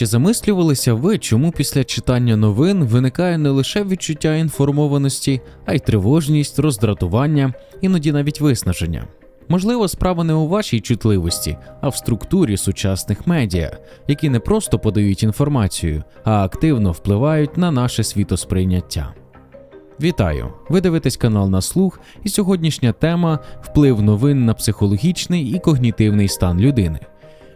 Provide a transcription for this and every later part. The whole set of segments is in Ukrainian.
Чи замислювалися ви, чому після читання новин виникає не лише відчуття інформованості, а й тривожність, роздратування, іноді навіть виснаження? Можливо, справа не у вашій чутливості, а в структурі сучасних медіа, які не просто подають інформацію, а активно впливають на наше світосприйняття. Вітаю! Ви дивитесь канал на слух, і сьогоднішня тема вплив новин на психологічний і когнітивний стан людини.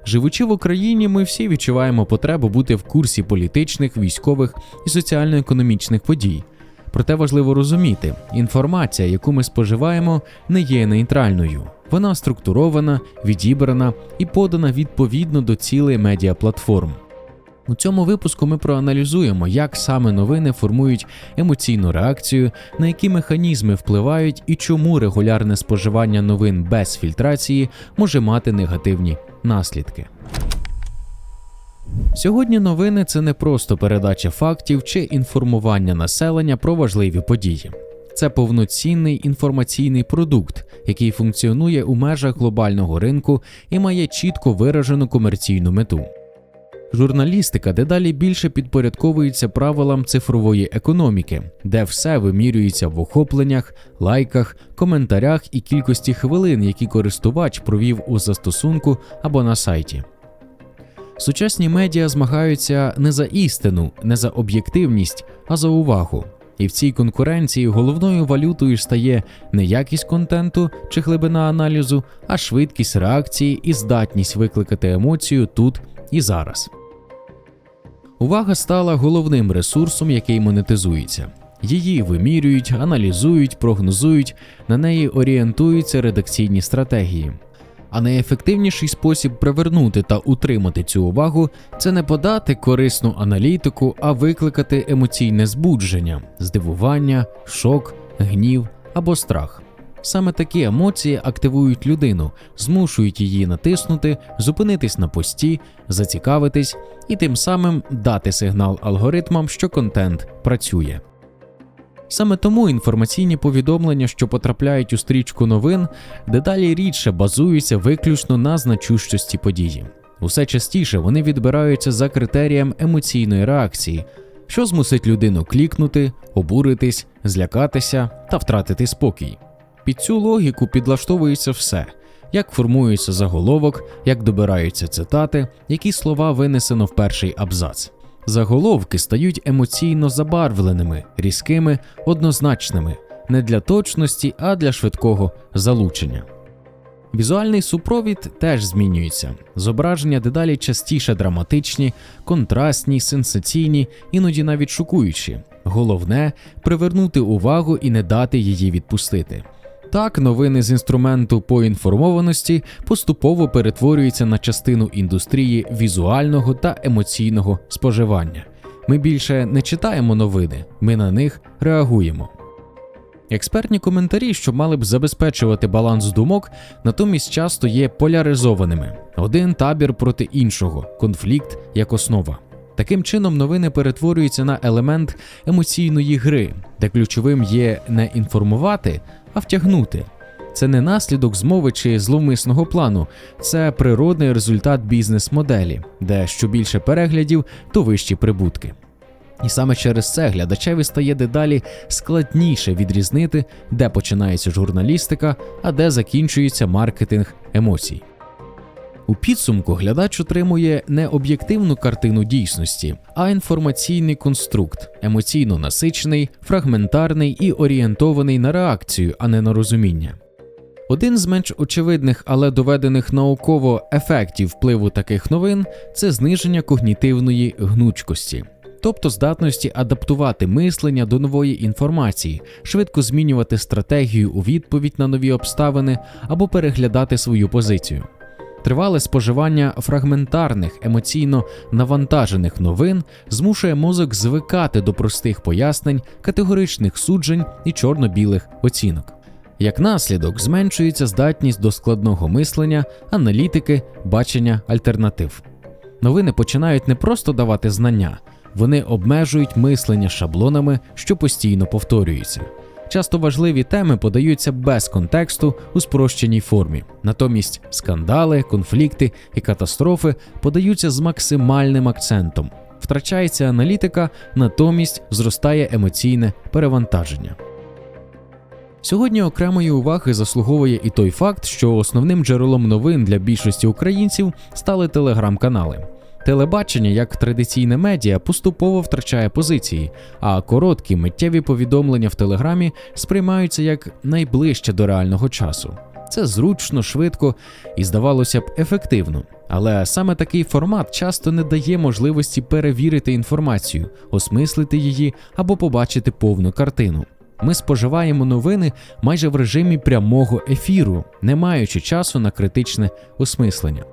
Живучи в Україні, ми всі відчуваємо потребу бути в курсі політичних, військових і соціально-економічних подій. Проте важливо розуміти, інформація, яку ми споживаємо, не є нейтральною. Вона структурована, відібрана і подана відповідно до цілей медіаплатформ. У цьому випуску ми проаналізуємо, як саме новини формують емоційну реакцію, на які механізми впливають і чому регулярне споживання новин без фільтрації може мати негативні наслідки. Сьогодні новини це не просто передача фактів чи інформування населення про важливі події. Це повноцінний інформаційний продукт, який функціонує у межах глобального ринку і має чітко виражену комерційну мету. Журналістика дедалі більше підпорядковується правилам цифрової економіки, де все вимірюється в охопленнях, лайках, коментарях і кількості хвилин, які користувач провів у застосунку або на сайті. Сучасні медіа змагаються не за істину, не за об'єктивність, а за увагу. І в цій конкуренції головною валютою стає не якість контенту чи глибина аналізу, а швидкість реакції і здатність викликати емоцію тут і зараз. Увага стала головним ресурсом, який монетизується. Її вимірюють, аналізують, прогнозують, на неї орієнтуються редакційні стратегії. А найефективніший спосіб привернути та утримати цю увагу це не подати корисну аналітику, а викликати емоційне збудження, здивування, шок, гнів або страх. Саме такі емоції активують людину, змушують її натиснути, зупинитись на пості, зацікавитись і тим самим дати сигнал алгоритмам, що контент працює. Саме тому інформаційні повідомлення, що потрапляють у стрічку новин, дедалі рідше базуються виключно на значущості події. Усе частіше вони відбираються за критерієм емоційної реакції, що змусить людину клікнути, обуритись, злякатися та втратити спокій. Під цю логіку підлаштовується все. Як формується заголовок, як добираються цитати, які слова винесено в перший абзац. Заголовки стають емоційно забарвленими, різкими, однозначними, не для точності, а для швидкого залучення. Візуальний супровід теж змінюється. Зображення дедалі частіше драматичні, контрастні, сенсаційні, іноді навіть шокуючі. Головне привернути увагу і не дати її відпустити. Так, новини з інструменту поінформованості поступово перетворюються на частину індустрії візуального та емоційного споживання. Ми більше не читаємо новини, ми на них реагуємо. Експертні коментарі, що мали б забезпечувати баланс думок, натомість часто є поляризованими: один табір проти іншого, конфлікт як основа. Таким чином, новини перетворюються на елемент емоційної гри, де ключовим є не інформувати, а втягнути. Це не наслідок змови чи зловмисного плану, це природний результат бізнес-моделі, де що більше переглядів, то вищі прибутки. І саме через це глядачеві стає дедалі складніше відрізнити, де починається журналістика, а де закінчується маркетинг емоцій. У підсумку глядач отримує не об'єктивну картину дійсності, а інформаційний конструкт, емоційно насичений, фрагментарний і орієнтований на реакцію, а не на розуміння. Один з менш очевидних, але доведених науково ефектів впливу таких новин це зниження когнітивної гнучкості, тобто здатності адаптувати мислення до нової інформації, швидко змінювати стратегію у відповідь на нові обставини або переглядати свою позицію. Тривале споживання фрагментарних, емоційно навантажених новин змушує мозок звикати до простих пояснень, категоричних суджень і чорно-білих оцінок. Як наслідок, зменшується здатність до складного мислення, аналітики, бачення альтернатив. Новини починають не просто давати знання, вони обмежують мислення шаблонами, що постійно повторюються. Часто важливі теми подаються без контексту у спрощеній формі. Натомість скандали, конфлікти і катастрофи подаються з максимальним акцентом. Втрачається аналітика, натомість зростає емоційне перевантаження. Сьогодні окремої уваги заслуговує і той факт, що основним джерелом новин для більшості українців стали телеграм-канали. Телебачення як традиційне медіа поступово втрачає позиції, а короткі миттєві повідомлення в телеграмі сприймаються як найближче до реального часу. Це зручно, швидко і, здавалося б, ефективно. Але саме такий формат часто не дає можливості перевірити інформацію, осмислити її або побачити повну картину. Ми споживаємо новини майже в режимі прямого ефіру, не маючи часу на критичне осмислення.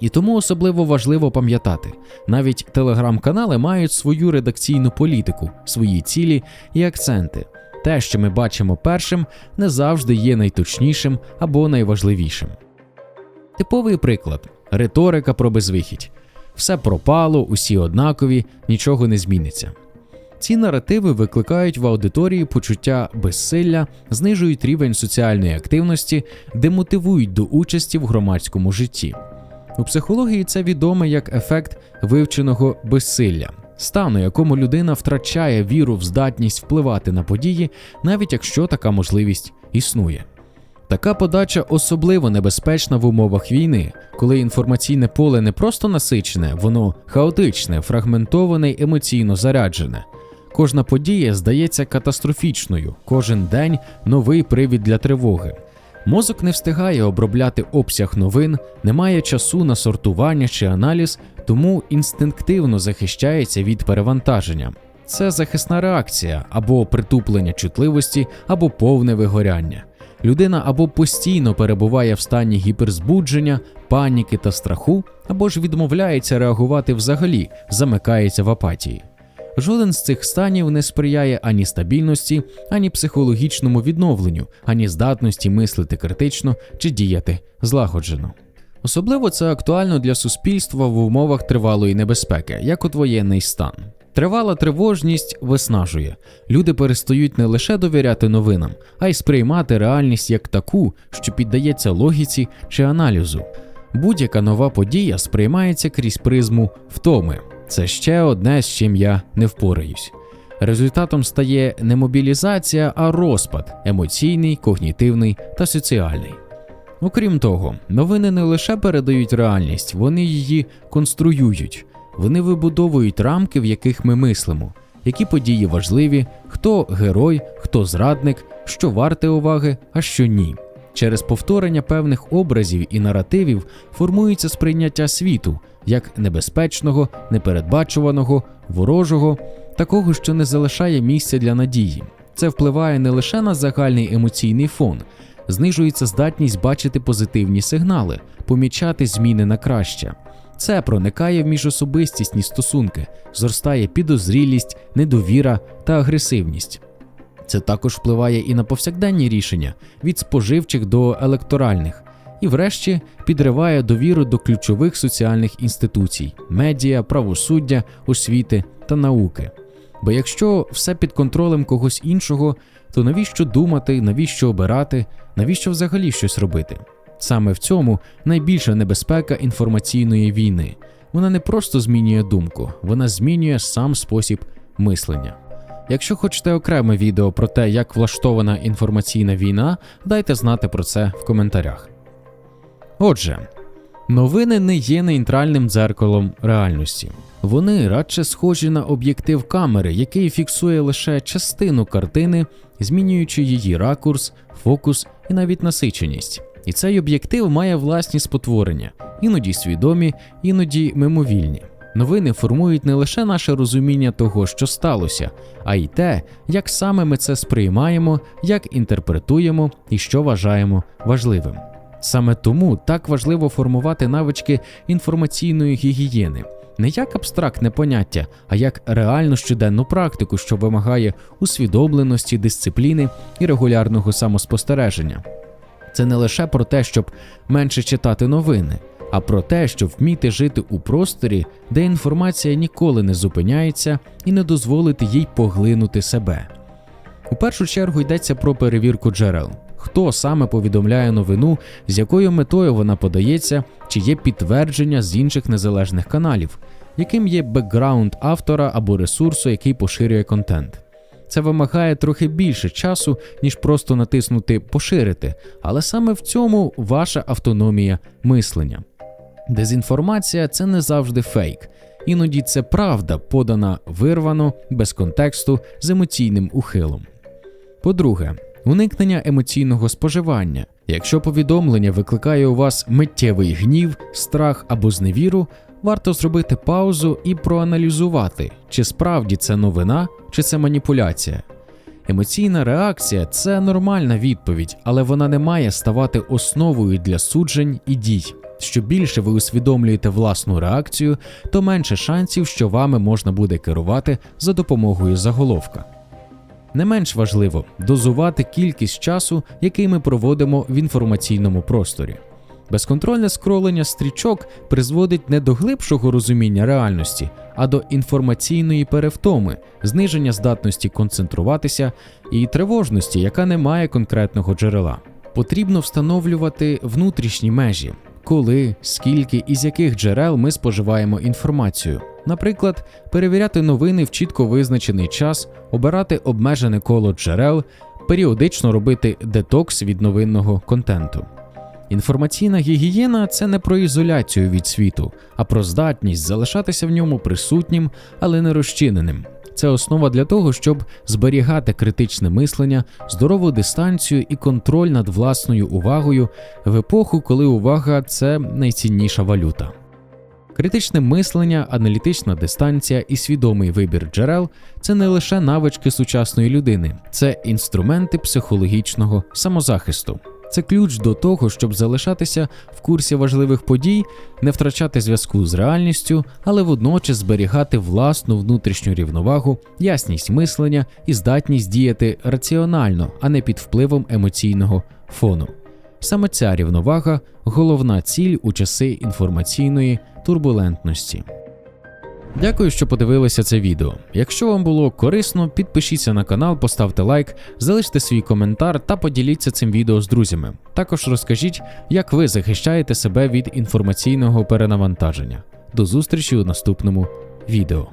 І тому особливо важливо пам'ятати, навіть телеграм-канали мають свою редакційну політику, свої цілі і акценти. Те, що ми бачимо першим, не завжди є найточнішим або найважливішим. Типовий приклад риторика про безвихідь. Все пропало, усі однакові, нічого не зміниться. Ці наративи викликають в аудиторії почуття безсилля, знижують рівень соціальної активності, демотивують до участі в громадському житті. У психології це відомо як ефект вивченого безсилля, стану, якому людина втрачає віру в здатність впливати на події, навіть якщо така можливість існує. Така подача особливо небезпечна в умовах війни, коли інформаційне поле не просто насичене, воно хаотичне, фрагментоване й емоційно заряджене. Кожна подія здається катастрофічною, кожен день новий привід для тривоги. Мозок не встигає обробляти обсяг новин, не має часу на сортування чи аналіз, тому інстинктивно захищається від перевантаження. Це захисна реакція або притуплення чутливості, або повне вигоряння. Людина або постійно перебуває в стані гіперзбудження, паніки та страху, або ж відмовляється реагувати взагалі, замикається в апатії. Жоден з цих станів не сприяє ані стабільності, ані психологічному відновленню, ані здатності мислити критично чи діяти злагоджено. Особливо це актуально для суспільства в умовах тривалої небезпеки, як от воєнний стан. Тривала тривожність виснажує. Люди перестають не лише довіряти новинам, а й сприймати реальність як таку, що піддається логіці чи аналізу. Будь-яка нова подія сприймається крізь призму втоми. Це ще одне, з чим я не впораюсь. Результатом стає не мобілізація, а розпад емоційний, когнітивний та соціальний. Окрім того, новини не лише передають реальність, вони її конструюють, вони вибудовують рамки, в яких ми мислимо, які події важливі, хто герой, хто зрадник, що варте уваги, а що ні. Через повторення певних образів і наративів формується сприйняття світу як небезпечного, непередбачуваного, ворожого, такого, що не залишає місця для надії. Це впливає не лише на загальний емоційний фон, знижується здатність бачити позитивні сигнали, помічати зміни на краще. Це проникає в міжособистісні стосунки, зростає підозрілість, недовіра та агресивність. Це також впливає і на повсякденні рішення від споживчих до електоральних, і, врешті, підриває довіру до ключових соціальних інституцій медіа, правосуддя, освіти та науки. Бо якщо все під контролем когось іншого, то навіщо думати, навіщо обирати, навіщо взагалі щось робити? Саме в цьому найбільша небезпека інформаційної війни. Вона не просто змінює думку, вона змінює сам спосіб мислення. Якщо хочете окреме відео про те, як влаштована інформаційна війна, дайте знати про це в коментарях. Отже, новини не є нейтральним дзеркалом реальності. Вони радше схожі на об'єктив камери, який фіксує лише частину картини, змінюючи її ракурс, фокус і навіть насиченість. І цей об'єктив має власні спотворення, іноді свідомі, іноді мимовільні. Новини формують не лише наше розуміння того, що сталося, а й те, як саме ми це сприймаємо, як інтерпретуємо і що вважаємо важливим. Саме тому так важливо формувати навички інформаційної гігієни. Не як абстрактне поняття, а як реальну щоденну практику, що вимагає усвідомленості, дисципліни і регулярного самоспостереження. Це не лише про те, щоб менше читати новини, а про те, щоб вміти жити у просторі, де інформація ніколи не зупиняється і не дозволити їй поглинути себе. У першу чергу йдеться про перевірку джерел. Хто саме повідомляє новину, з якою метою вона подається, чи є підтвердження з інших незалежних каналів, яким є бекграунд автора або ресурсу, який поширює контент. Це вимагає трохи більше часу, ніж просто натиснути Поширити, але саме в цьому ваша автономія мислення. Дезінформація це не завжди фейк. Іноді це правда, подана вирвано, без контексту, з емоційним ухилом. По-друге, уникнення емоційного споживання. Якщо повідомлення викликає у вас миттєвий гнів, страх або зневіру, варто зробити паузу і проаналізувати, чи справді це новина, чи це маніпуляція. Емоційна реакція це нормальна відповідь, але вона не має ставати основою для суджень і дій. Що більше ви усвідомлюєте власну реакцію, то менше шансів, що вами можна буде керувати за допомогою заголовка. Не менш важливо дозувати кількість часу, який ми проводимо в інформаційному просторі. Безконтрольне скролення стрічок призводить не до глибшого розуміння реальності, а до інформаційної перевтоми, зниження здатності концентруватися і тривожності, яка не має конкретного джерела. Потрібно встановлювати внутрішні межі, коли, скільки і з яких джерел ми споживаємо інформацію. Наприклад, перевіряти новини в чітко визначений час, обирати обмежене коло джерел, періодично робити детокс від новинного контенту. Інформаційна гігієна це не про ізоляцію від світу, а про здатність залишатися в ньому присутнім, але не розчиненим. Це основа для того, щоб зберігати критичне мислення, здорову дистанцію і контроль над власною увагою в епоху, коли увага це найцінніша валюта. Критичне мислення, аналітична дистанція і свідомий вибір джерел це не лише навички сучасної людини, це інструменти психологічного самозахисту. Це ключ до того, щоб залишатися в курсі важливих подій, не втрачати зв'язку з реальністю, але водночас зберігати власну внутрішню рівновагу, ясність мислення і здатність діяти раціонально, а не під впливом емоційного фону. Саме ця рівновага головна ціль у часи інформаційної турбулентності. Дякую, що подивилися це відео. Якщо вам було корисно, підпишіться на канал, поставте лайк, залиште свій коментар та поділіться цим відео з друзями. Також розкажіть, як ви захищаєте себе від інформаційного перенавантаження. До зустрічі у наступному відео.